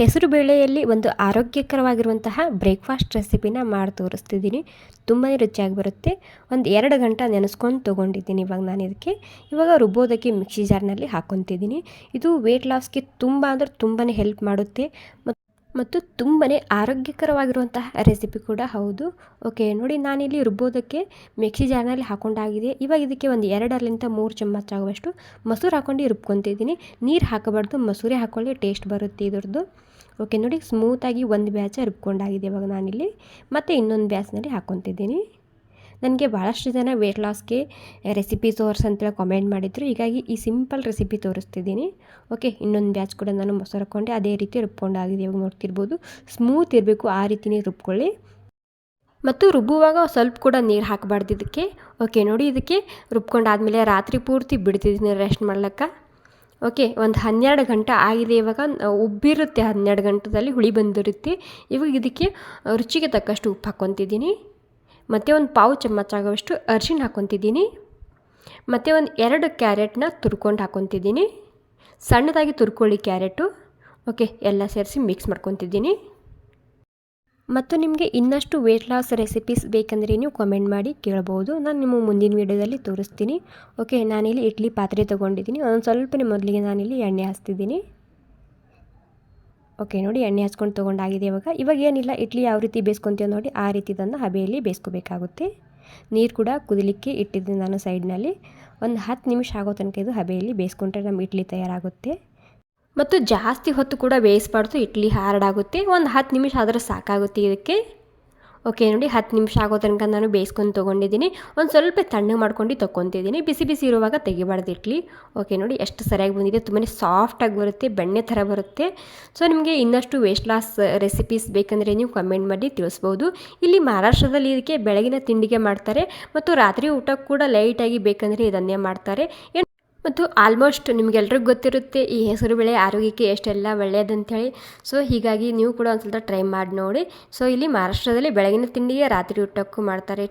ಹೆಸರು ಬೇಳೆಯಲ್ಲಿ ಒಂದು ಆರೋಗ್ಯಕರವಾಗಿರುವಂತಹ ಬ್ರೇಕ್ಫಾಸ್ಟ್ ರೆಸಿಪಿನ ಮಾಡಿ ತೋರಿಸ್ತಿದ್ದೀನಿ. ತುಂಬಾ ರುಚಿಯಾಗಿ ಬರುತ್ತೆ. ಒಂದು ಎರಡು ಗಂಟೆ ನೆನೆಸ್ಕೊಂಡು ತೊಗೊಂಡಿದ್ದೀನಿ ಇವಾಗ ನಾನು ಇದಕ್ಕೆ. ಇವಾಗ ರುಬ್ಬೋದಕ್ಕೆ ಮಿಕ್ಸಿ ಜಾರ್ನಲ್ಲಿ ಹಾಕ್ಕೊತಿದ್ದೀನಿ. ಇದು ವೆಯ್ಟ್ ಲಾಸ್ಗೆ ತುಂಬ ಅಂದರೆ ತುಂಬಾ ಹೆಲ್ಪ್ ಮಾಡುತ್ತೆ. ಮತ್ತು ಮತ್ತು ತುಂಬಾ ಆರೋಗ್ಯಕರವಾಗಿರುವಂತಹ ರೆಸಿಪಿ ಕೂಡ ಹೌದು. ಓಕೆ ನೋಡಿ ನಾನಿಲ್ಲಿ ರುಬ್ಬೋದಕ್ಕೆ ಮಿಕ್ಸಿ ಜಾರ್ನಲ್ಲಿ ಹಾಕೊಂಡಾಗಿದೆ. ಇವಾಗ ಇದಕ್ಕೆ ಒಂದು ಎರಡರಿಂದ ಮೂರು ಚಮಚ ಆಗುವಷ್ಟು ಮೊಸರು ಹಾಕೊಂಡು ರುಬ್ಕೊತಿದ್ದೀನಿ ನೀರು ಹಾಕಬಾರ್ದು, ಮೊಸರೇ ಹಾಕೊಳ್ಳಿ ಟೇಸ್ಟ್ ಬರುತ್ತೆ ಇದ್ರದ್ದು. ಓಕೆ ನೋಡಿ ಸ್ಮೂತಾಗಿ ಒಂದು ಬ್ಯಾಚ ರುಬ್ಕೊಂಡಾಗಿದೆ ಇವಾಗ ನಾನಿಲ್ಲಿ. ಮತ್ತು ಇನ್ನೊಂದು ಬ್ಯಾಚ್ನಲ್ಲಿ ಹಾಕ್ಕೊತಿದ್ದೀನಿ ನನಗೆ ಭಾಳಷ್ಟು ಜನ ವೇಟ್ ಲಾಸ್ಗೆ ರೆಸಿಪಿ ತೋರಿಸ್ ಅಂತೇಳಿ ಕಾಮೆಂಟ್ ಮಾಡಿದ್ರು. ಹೀಗಾಗಿ ಈ ಸಿಂಪಲ್ ರೆಸಿಪಿ ತೋರಿಸ್ತಿದ್ದೀನಿ. ಓಕೆ ಇನ್ನೊಂದು ಬ್ಯಾಚ್ ಕೂಡ ನಾನು ಮೊಸರು ಅದೇ ರೀತಿ ರುಬ್ಕೊಂಡಾಗಿದೆ ಇವಾಗ ನೋಡ್ತಿರ್ಬೋದು. ಸ್ಮೂತ್ ಇರಬೇಕು. ಆ ರೀತಿನೇ ರುಬ್ಕೊಳ್ಳಿ. ಮತ್ತು ರುಬ್ಬುವಾಗ ಸ್ವಲ್ಪ ಕೂಡ ನೀರು ಹಾಕಬಾರ್ದು ಇದಕ್ಕೆ. ಓಕೆ ನೋಡಿ ಇದಕ್ಕೆ ರುಬ್ಕೊಂಡಾದಮೇಲೆ ರಾತ್ರಿ ಪೂರ್ತಿ ಬಿಡ್ತಿದ್ದೀನಿ ರೆಸ್ಟ್ ಮಾಡ್ಲಿಕ್ಕೆ. ಓಕೆ ಒಂದು ಹನ್ನೆರಡು ಗಂಟೆ ಆಗಿದೆ. ಇವಾಗ ಉಬ್ಬಿರುತ್ತೆ ಹನ್ನೆರಡು ಗಂಟೆದಲ್ಲಿ ಹುಳಿ ಬಂದಿರುತ್ತೆ. ಇವಾಗ ಇದಕ್ಕೆ ರುಚಿಗೆ ತಕ್ಕಷ್ಟು ಉಪ್ಪು ಹಾಕ್ಕೊತಿದ್ದೀನಿ. ಮತ್ತು ಒಂದು ಪಾವು ಚಮಚ ಆಗೋವಷ್ಟು ಅರಿಶಿಣ ಹಾಕ್ಕೊತಿದ್ದೀನಿ. ಮತ್ತು ಒಂದು ಎರಡು ಕ್ಯಾರೆಟ್ನ ತುರ್ಕೊಂಡು ಹಾಕ್ಕೊತಿದ್ದೀನಿ. ಸಣ್ಣದಾಗಿ ತುರ್ಕೊಳ್ಳಿ ಕ್ಯಾರೆಟು. ಓಕೆ, ಎಲ್ಲ ಸೇರಿಸಿ ಮಿಕ್ಸ್ ಮಾಡ್ಕೊತಿದ್ದೀನಿ. ಮತ್ತು ನಿಮಗೆ ಇನ್ನಷ್ಟು ವೆಯ್ಟ್ ಲಾಸ್ ರೆಸಿಪೀಸ್ ಬೇಕಂದರೆ ನೀವು ಕಮೆಂಟ್ ಮಾಡಿ ಕೇಳ್ಬೋದು. ನಾನು ನಿಮ್ಮ ಮುಂದಿನ ವೀಡಿಯೋದಲ್ಲಿ ತೋರಿಸ್ತೀನಿ. ಓಕೆ, ನಾನಿಲ್ಲಿ ಇಡ್ಲಿ ಪಾತ್ರೆ ತೊಗೊಂಡಿದ್ದೀನಿ. ಒಂದು ಸ್ವಲ್ಪನೇ ಮೊದಲಿಗೆ ನಾನಿಲ್ಲಿ ಎಣ್ಣೆ ಹಾಸ್ತಿದ್ದೀನಿ. ಓಕೆ, ನೋಡಿ ಎಣ್ಣೆ ಹಚ್ಕೊಂಡು ತೊಗೊಂಡಾಗಿದೆ ಇವಾಗ. ಇವಾಗ ಏನಿಲ್ಲ, ಇಡ್ಲಿ ಯಾವ ರೀತಿ ಬೇಯಿಸ್ಕೊತೀವಿ ನೋಡಿ ಆ ರೀತಿ ಇದನ್ನು ಹಬೆಯಲ್ಲಿ ಬೇಯಿಸ್ಕೋಬೇಕಾಗುತ್ತೆ. ನೀರು ಕೂಡ ಕುದಿಲಿಕ್ಕೆ ಇಟ್ಟಿದ್ದೆ ನಾನು ಸೈಡ್ನಲ್ಲಿ. ಒಂದು ಹತ್ತು ನಿಮಿಷ ಆಗೋ ತನಕ ಇದು ಹಬೆಯಲ್ಲಿ ಬೇಯಿಸ್ಕೊಂಡ್ರೆ ನಮ್ಮ ಇಡ್ಲಿ ತಯಾರಾಗುತ್ತೆ. ಮತ್ತು ಜಾಸ್ತಿ ಹೊತ್ತು ಕೂಡ ಬೇಯಿಸ್ಬಾರ್ದು, ಇಡ್ಲಿ ಹಾರ್ಡ್ ಆಗುತ್ತೆ ಒಂದು ಹತ್ತು ನಿಮಿಷ ಆದರೆ ಸಾಕಾಗುತ್ತೆ ಇದಕ್ಕೆ. ಓಕೆ, ನೋಡಿ ಹತ್ತು ನಿಮಿಷ ಆಗೋ ತನಕ ನಾನು ಬೇಯಿಸ್ಕೊಂಡು ತೊಗೊಂಡಿದ್ದೀನಿ. ಒಂದು ಸ್ವಲ್ಪ ತಣ್ಣಗೆ ಮಾಡ್ಕೊಂಡು ತೊಗೊತಿದ್ದೀನಿ ಬಿಸಿ ಬಿಸಿ ಇರುವಾಗ ತೆಗಿಬಾರ್ದು ಇಡ್ಲಿ ಓಕೆ, ನೋಡಿ ಎಷ್ಟು ಸರಿಯಾಗಿ ಬಂದಿದೆ. ತುಂಬಾ ಸಾಫ್ಟಾಗಿ ಬರುತ್ತೆ, ಬೆಣ್ಣೆ ಥರ ಬರುತ್ತೆ. ಸೊ ನಿಮಗೆ ಇನ್ನಷ್ಟು ವೇಸ್ಟ್ ಲಾಸ್ ರೆಸಿಪೀಸ್ ಬೇಕಂದರೆ ನೀವು ಕಮೆಂಟ್ ಮಾಡಿ ತಿಳಿಸ್ಬೋದು. ಇಲ್ಲಿ ಮಹಾರಾಷ್ಟ್ರದಲ್ಲಿ ಇದಕ್ಕೆ ಬೆಳಗಿನ ತಿಂಡಿಗೆ ಮಾಡ್ತಾರೆ. ಮತ್ತು ರಾತ್ರಿ ಊಟಕ್ಕೆ ಕೂಡ ಲೈಟಾಗಿ ಬೇಕಂದರೆ ಇದನ್ನೇ ಮಾಡ್ತಾರೆ. ಮತ್ತು ಆಲ್ಮೋಸ್ಟ್ ನಿಮಗೆಲ್ರಿಗೂ ಗೊತ್ತಿರುತ್ತೆ, ಈ ಹೆಸರು ಬೇಳೆ ಆರೋಗ್ಯಕ್ಕೆ ಎಷ್ಟೆಲ್ಲ ಒಳ್ಳೆಯದಂಥೇಳಿ ಸೊ ಹೀಗಾಗಿ ನೀವು ಕೂಡ ಒಂದು ಸ್ವಲ್ಪ ಟ್ರೈ ಮಾಡಿ ನೋಡಿ. ಸೊ ಇಲ್ಲಿ ಮಹಾರಾಷ್ಟ್ರದಲ್ಲಿ ಬೆಳಗಿನ ತಿಂಡಿಗೆ ರಾತ್ರಿ ಊಟಕ್ಕೂ ಮಾಡ್ತಾರೆ.